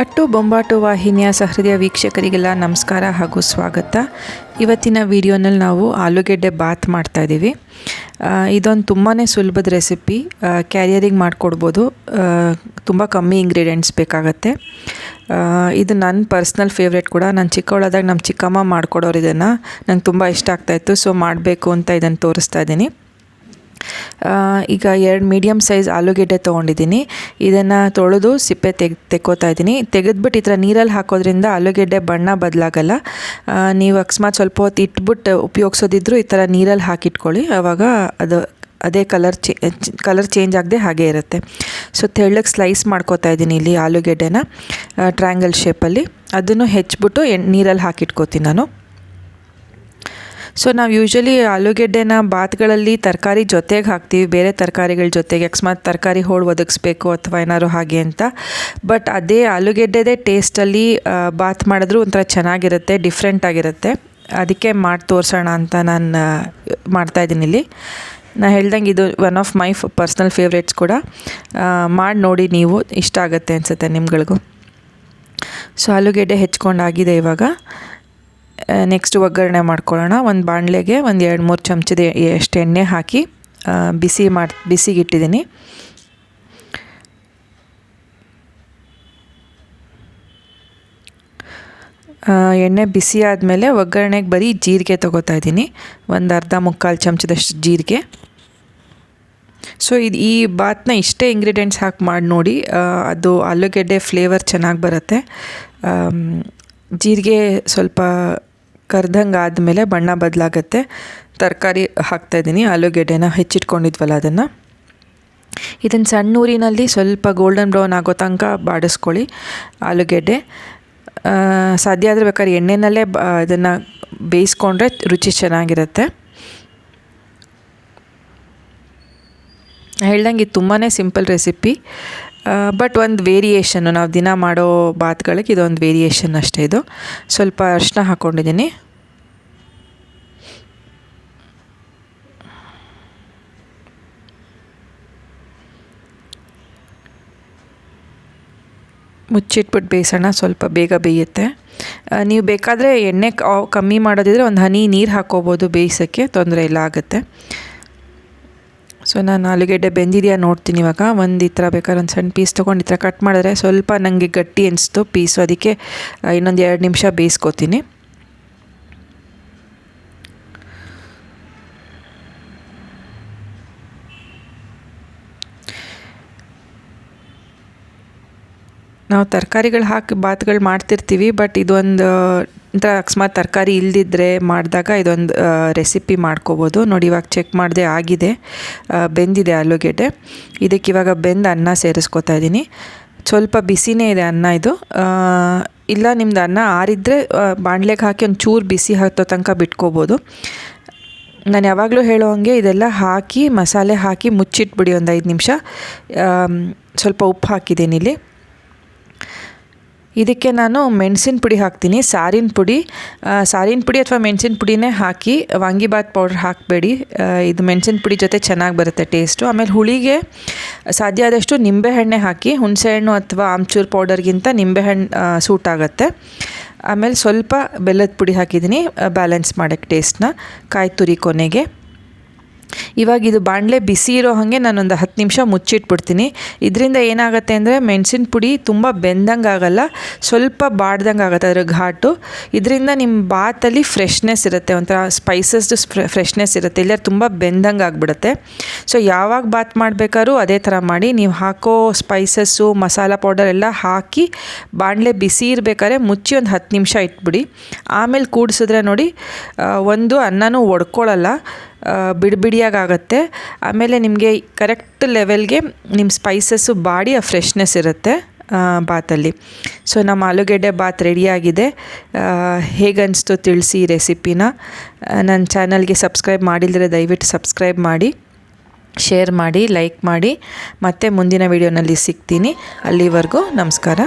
ಅಟ್ಟು ಬೊಂಬಾಟು ವಾಹಿನಿಯ ಸಹೃದಯ ವೀಕ್ಷಕರಿಗೆಲ್ಲ ನಮಸ್ಕಾರ ಹಾಗೂ ಸ್ವಾಗತ. ಇವತ್ತಿನ ವಿಡಿಯೋನಲ್ಲಿ ನಾವು ಆಲೂಗೆಡ್ಡೆ ಬಾತ್ ಮಾಡ್ತಾ ಇದ್ದೀವಿ. ಇದೊಂದು ತುಂಬಾ ಸುಲಭದ ರೆಸಿಪಿ. ಕ್ಯಾರಿಯರಿಗೆ ಮಾಡಿಕೊಡ್ಬೋದು. ತುಂಬ ಕಮ್ಮಿ ಇಂಗ್ರೀಡಿಯೆಂಟ್ಸ್ ಬೇಕಾಗತ್ತೆ. ಇದು ನನ್ನ ಪರ್ಸ್ನಲ್ ಫೇವ್ರೇಟ್ ಕೂಡ. ನಾನು ಚಿಕ್ಕವಳಾದಾಗ ನಮ್ಮ ಚಿಕ್ಕಮ್ಮ ಮಾಡ್ಕೊಡೋರು ಇದನ್ನು ನಂಗೆ ತುಂಬ ಇಷ್ಟ ಆಗ್ತಾಯಿತ್ತು ಸೊ ಮಾಡಬೇಕು ಅಂತ ಇದನ್ನು ತೋರಿಸ್ತಾ ಇದ್ದೀನಿ. ಈಗ ಎರಡು ಮೀಡಿಯಮ್ ಸೈಜ್ ಆಲೂಗೆಡ್ಡೆ ತೊಗೊಂಡಿದ್ದೀನಿ. ಇದನ್ನು ತೊಳೆದು ಸಿಪ್ಪೆ ತೆಗ್, ತೆಕ್ಕೋತಾ ಇದ್ದೀನಿ. ತೆಗೆದ್ಬಿಟ್ಟು ಈ ಥರ ನೀರಲ್ಲಿ ಹಾಕೋದ್ರಿಂದ ಆಲೂಗೆಡ್ಡೆ ಬಣ್ಣ ಬದಲಾಗಲ್ಲ. ನೀವು ಅಕಸ್ಮಾತ್ ಸ್ವಲ್ಪ ಹೊತ್ತು ಇಟ್ಬಿಟ್ಟು ಉಪಯೋಗಿಸೋದಿದ್ರು ಈ ಥರ ನೀರಲ್ಲಿ ಹಾಕಿಟ್ಕೊಳ್ಳಿ. ಆವಾಗ ಅದು ಅದೇ ಕಲರ್ ಚೇ ಕಲರ್ ಚೇಂಜ್ ಆಗದೆ ಹಾಗೆ ಇರುತ್ತೆ. ಸೊ ತೆಳ್ಳಗೆ ಸ್ಲೈಸ್ ಮಾಡ್ಕೋತಾ ಇದ್ದೀನಿ ಇಲ್ಲಿ ಆಲೂಗೆಡ್ಡೆನ ಟ್ರ್ಯಾಂಗಲ್ ಶೇಪಲ್ಲಿ ಅದನ್ನು ಹೆಚ್ಚಿಬಿಟ್ಟು ಎಣ್, ನೀರಲ್ಲಿ ಹಾಕಿಟ್ಕೋತೀನಿ ನಾನು. ಸೊ ನಾವು ಯೂಶ್ವಲಿ ಆಲೂಗೆಡ್ಡೆನ ಬಾತ್ಗಳಲ್ಲಿ ತರಕಾರಿ ಜೊತೆಗೆ ಹಾಕ್ತೀವಿ. ಬೇರೆ ತರಕಾರಿಗಳ ಜೊತೆಗೆ ಅಕಸ್ಮಾತ್ ತರಕಾರಿ ಹೋಳು ಒದಗಿಸ್ಬೇಕು ಅಥವಾ ಏನಾದ್ರು ಹಾಗೆ ಅಂತ. ಬಟ್ ಅದೇ ಆಲೂಗೆಡ್ಡೆದೇ ಟೇಸ್ಟಲ್ಲಿ ಬಾತ್ ಮಾಡಿದ್ರೂ ಒಂಥರ ಚೆನ್ನಾಗಿರುತ್ತೆ ಡಿಫ್ರೆಂಟ್ ಆಗಿರುತ್ತೆ. ಅದಕ್ಕೆ ಮಾಡಿ ತೋರಿಸೋಣ ಅಂತ ನಾನು ಮಾಡ್ತಾಯಿದ್ದೀನಿ ಇಲ್ಲಿ. ನಾ ಹೇಳ್ದಂಗೆ ಇದು one of my personal favourites ಕೂಡ. ಮಾಡಿ ನೋಡಿ ನೀವು, ಇಷ್ಟ ಆಗುತ್ತೆ ಅನಿಸುತ್ತೆ ನಿಮ್ಗಳಿಗೂ. ಸೊ ಆಲೂಗೆಡ್ಡೆ ಹೆಚ್ಕೊಂಡಾಗಿದೆ ಇವಾಗ. ನೆಕ್ಸ್ಟ್ ಒಗ್ಗರಣೆ ಮಾಡ್ಕೊಳ್ಳೋಣ. ಒಂದು ಬಾಣಲೆಗೆ ಒಂದು ಎರಡು ಮೂರು ಚಮಚದ ಎಷ್ಟು ಎಣ್ಣೆ ಹಾಕಿ ಬಿಸಿ ಮಾಡಿ, ಬಿಸಿಗಿಟ್ಟಿದ್ದೀನಿ. ಎಣ್ಣೆ ಬಿಸಿ ಆದಮೇಲೆ ಒಗ್ಗರಣೆಗೆ ಬರೀ ಜೀರಿಗೆ ತೊಗೋತಾ ಇದ್ದೀನಿ. ಒಂದು ಅರ್ಧ ಮುಕ್ಕಾಲು ಚಮಚದಷ್ಟು ಜೀರಿಗೆ. ಸೊ ಇದು ಈ ಬಾತ್ನ ಇಷ್ಟೇ ಇಂಗ್ರೀಡಿಯೆಂಟ್ಸ್ ಹಾಕಿ ಮಾಡಿ ನೋಡಿ. ಅದು ಆಲೂಗೆಡ್ಡೆ ಫ್ಲೇವರ್ ಚೆನ್ನಾಗಿ ಬರುತ್ತೆ. ಜೀರಿಗೆ ಸ್ವಲ್ಪ ಕರ್ದಂಗೆ ಆದಮೇಲೆ ಬಣ್ಣ ಬದಲಾಗತ್ತೆ. ತರಕಾರಿ ಹಾಕ್ತಾಯಿದ್ದೀನಿ ಆಲೂಗೆಡ್ಡೆನ ಹೆಚ್ಚಿಟ್ಕೊಂಡಿದ್ವಲ್ಲ ಅದನ್ನು. ಇದನ್ನು ಸಣ್ಣ ಊರಿನಲ್ಲಿ ಸ್ವಲ್ಪ ಗೋಲ್ಡನ್ ಬ್ರೌನ್ ಆಗೋ ತನಕ ಬಾಡಿಸ್ಕೊಳ್ಳಿ. ಆಲೂಗೆಡ್ಡೆ. ಸಾಧ್ಯ ಆದರೆ ಬೇಕಾದ್ರೆ ಎಣ್ಣೆನಲ್ಲೇ ಬ, ಇದನ್ನು ಬೇಯಿಸ್ಕೊಂಡ್ರೆ ರುಚಿ ಚೆನ್ನಾಗಿರುತ್ತೆ. ಹೇಳ್ದಂಗೆ ಇದು ತುಂಬಾ ಸಿಂಪಲ್ ರೆಸಿಪಿ ಬಟ್ ಒಂದು ವೇರಿಯೇಷನ್ನು ನಾವು ದಿನ ಮಾಡೋ ಬಾತ್ಗಳಿಗೆ ಇದೊಂದು ವೇರಿಯೇಷನ್ ಅಷ್ಟೇ ಇದು. ಸ್ವಲ್ಪ ಅರಿಶಿನ ಹಾಕ್ಕೊಂಡಿದ್ದೀನಿ ಮುಚ್ಚಿಟ್ಬಿಟ್ಟು ಬೇಯಿಸೋಣ ಸ್ವಲ್ಪ ಬೇಗ ಬೇಯುತ್ತೆ. ನೀವು ಬೇಕಾದರೆ ಎಣ್ಣೆ ಕಮ್ಮಿ ಮಾಡೋದಿದ್ರೆ ಒಂದು ಹನಿ ನೀರು ಹಾಕ್ಕೋಬೋದು ಬೇಯಿಸೋಕ್ಕೆ, ತೊಂದರೆ ಇಲ್ಲ ಆಗುತ್ತೆ. ಸೊ ನಾನು ಆಲೂಗೆಡ್ಡೆ ಬೆಂದಿದೆಯಾ ನೋಡ್ತೀನಿ ಇವಾಗ. ಒಂದು ಈ ಥರ ಬೇಕಾದ್ರೆ ಒಂದು ಸಣ್ಣ ಪೀಸ್ ತೊಗೊಂಡು ಈ ಥರ ಕಟ್ ಮಾಡಿದ್ರೆ ಸ್ವಲ್ಪ ನನಗೆ ಗಟ್ಟಿ ಅನಿಸ್ತು ಪೀಸು ಅದಕ್ಕೆ ಇನ್ನೊಂದು ಎರಡು ನಿಮಿಷ ಬೇಯಿಸ್ಕೊತೀನಿ. ನಾವು ತರಕಾರಿಗಳು ಹಾಕಿ ಬಾತ್ಗಳು ಮಾಡ್ತಿರ್ತೀವಿ, ಬಟ್ ಇದೊಂದು ಒಂಥರ ಅಕಸ್ಮಾತ್ ತರಕಾರಿ ಇಲ್ದಿದ್ರೆ ಮಾಡಿದಾಗ ಇದೊಂದು ರೆಸಿಪಿ ಮಾಡ್ಕೋಬೋದು. ನೋಡಿ, ಇವಾಗ ಚೆಕ್ ಮಾಡಿದೆ ಆಗಿದೆ. ಬೆಂದಿದೆ ಆಲೂಗೆಡ್ಡೆ. ಇದಕ್ಕೆ ಇವಾಗ ಬೆಂದ ಅನ್ನ ಸೇರಿಸ್ಕೊತಾ ಇದ್ದೀನಿ. ಸ್ವಲ್ಪ ಬಿಸಿನೇ ಇದೆ ಅನ್ನ ಇದು. ಇಲ್ಲ, ನಿಮ್ದು ಅನ್ನ ಆರಿದ್ರೆ ಬಾಣಲೆಗೆ ಹಾಕಿ ಒಂದು ಚೂರು ಬಿಸಿ ಹತ್ತೋ ತನಕ ಬಿಟ್ಕೋಬೋದು. ನಾನು ಯಾವಾಗಲೂ ಹೇಳೋ ಹಂಗೆ ಇದೆಲ್ಲ ಹಾಕಿ, ಮಸಾಲೆ ಹಾಕಿ ಮುಚ್ಚಿಟ್ಬಿಡಿ ಒಂದು ಐದು ನಿಮಿಷ. ಸ್ವಲ್ಪ ಉಪ್ಪು ಹಾಕಿದ್ದೀನಿ ಇಲ್ಲಿ. ಇದಕ್ಕೆ ನಾನು ಮೆಣಸಿನ ಪುಡಿ ಹಾಕ್ತೀನಿ. ಸಾರಿನ ಪುಡಿ ಸಾರಿನ ಪುಡಿ ಅಥವಾ ಮೆಣಸಿನ ಪುಡಿನೇ ಹಾಕಿ ವಾಂಗಿಬಾತ್ ಪೌಡ್ರ್ ಹಾಕಬೇಡಿ. ಇದು ಮೆಣಸಿನ ಪುಡಿ ಜೊತೆ ಚೆನ್ನಾಗಿ ಬರುತ್ತೆ ಟೇಸ್ಟು ಆಮೇಲೆ ಹುಳಿಗೆ ಸಾಧ್ಯ ಆದಷ್ಟು ನಿಂಬೆಹಣ್ಣೆ ಹಾಕಿ ಹುಣಸೆಹಣ್ಣು ಅಥವಾ ಆಮ್ಚೂರ್ ಪೌಡರ್ಗಿಂತ ನಿಂಬೆಹಣ್ಣು ಸೂಟ್ ಆಗುತ್ತೆ. ಆಮೇಲೆ ಸ್ವಲ್ಪ ಬೆಲ್ಲದ ಪುಡಿ ಹಾಕಿದ್ದೀನಿ. ಬ್ಯಾಲೆನ್ಸ್ ಮಾಡೋಕ್ಕೆ ಟೇಸ್ಟ್ನ ಕಾಯಿ ತುರಿ ಕೊನೆಗೆ. ಇವಾಗ ಇದು ಬಾಣಲೆ ಬಿಸಿ ಇರೋ ಹಾಗೆ ನಾನೊಂದು ಹತ್ತು ನಿಮಿಷ ಮುಚ್ಚಿಟ್ಬಿಡ್ತೀನಿ. ಇದರಿಂದ ಏನಾಗುತ್ತೆ ಅಂದರೆ ಮೆಣಸಿನ ಪುಡಿ ತುಂಬ ಬೆಂದಂಗೆ ಆಗಲ್ಲ ಸ್ವಲ್ಪ ಬಾಡ್ದಂಗೆ ಆಗುತ್ತೆ ಅದರ ಘಾಟು. ಇದರಿಂದ ನಿಮ್ಮ ಬಾತಲ್ಲಿ ಫ್ರೆಶ್ನೆಸ್ ಇರುತ್ತೆ, ಒಂಥರ ಸ್ಪೈಸಸ್ದು ಫ್ರೆಶ್ನೆಸ್ ಇರುತ್ತೆ ಇಲ್ಲ ತುಂಬ ಬೆಂದಂಗೆ ಆಗಿಬಿಡುತ್ತೆ ಸೊ ಯಾವಾಗ ಬಾತ್ ಮಾಡಬೇಕಾದ್ರೂ ಅದೇ ಥರ ಮಾಡಿ, ನೀವು ಹಾಕೋ ಸ್ಪೈಸಸ್ಸು ಮಸಾಲ ಪೌಡರ್ ಎಲ್ಲ ಹಾಕಿ ಬಾಣಲೆ ಬಿಸಿ ಇರಬೇಕಾದ್ರೆ ಮುಚ್ಚಿ ಒಂದು ಹತ್ತು ನಿಮಿಷ ಇಟ್ಬಿಡಿ. ಆಮೇಲೆ ಕೂಡಿಸಿದ್ರೆ ನೋಡಿ ಒಂದು ಅನ್ನನೂ ಒಡ್ಕೊಳ್ಳಲ್ಲ ಬಿಡಿಬಿಡಿಯಾಗಿ ಆಗುತ್ತೆ ಆಮೇಲೆ ನಿಮಗೆ ಕರೆಕ್ಟ್ ಲೆವೆಲ್ಗೆ ನಿಮ್ಮ ಸ್ಪೈಸಸ್ಸು ಬಾಡಿ ಆ ಫ್ರೆಶ್ನೆಸ್ ಇರುತ್ತೆ ಬಾತಲ್ಲಿ. ಸೊ ನಮ್ಮ ಆಲೂಗೆಡ್ಡೆ ಬಾತ್ ರೆಡಿಯಾಗಿದೆ ಹೇಗನ್ನಿಸ್ತು ತಿಳಿಸಿ ರೆಸಿಪಿನ ನನ್ನ ಚಾನಲ್ಗೆ ಸಬ್ಸ್ಕ್ರೈಬ್ ಮಾಡಿಲ್ಲದ್ರೆ ದಯವಿಟ್ಟು ಸಬ್ಸ್ಕ್ರೈಬ್ ಮಾಡಿ ಶೇರ್ ಮಾಡಿ ಲೈಕ್ ಮಾಡಿ. ಮತ್ತೆ ಮುಂದಿನ ವೀಡಿಯೋನಲ್ಲಿ ಸಿಗ್ತೀನಿ. ಅಲ್ಲಿವರೆಗೂ ನಮಸ್ಕಾರ.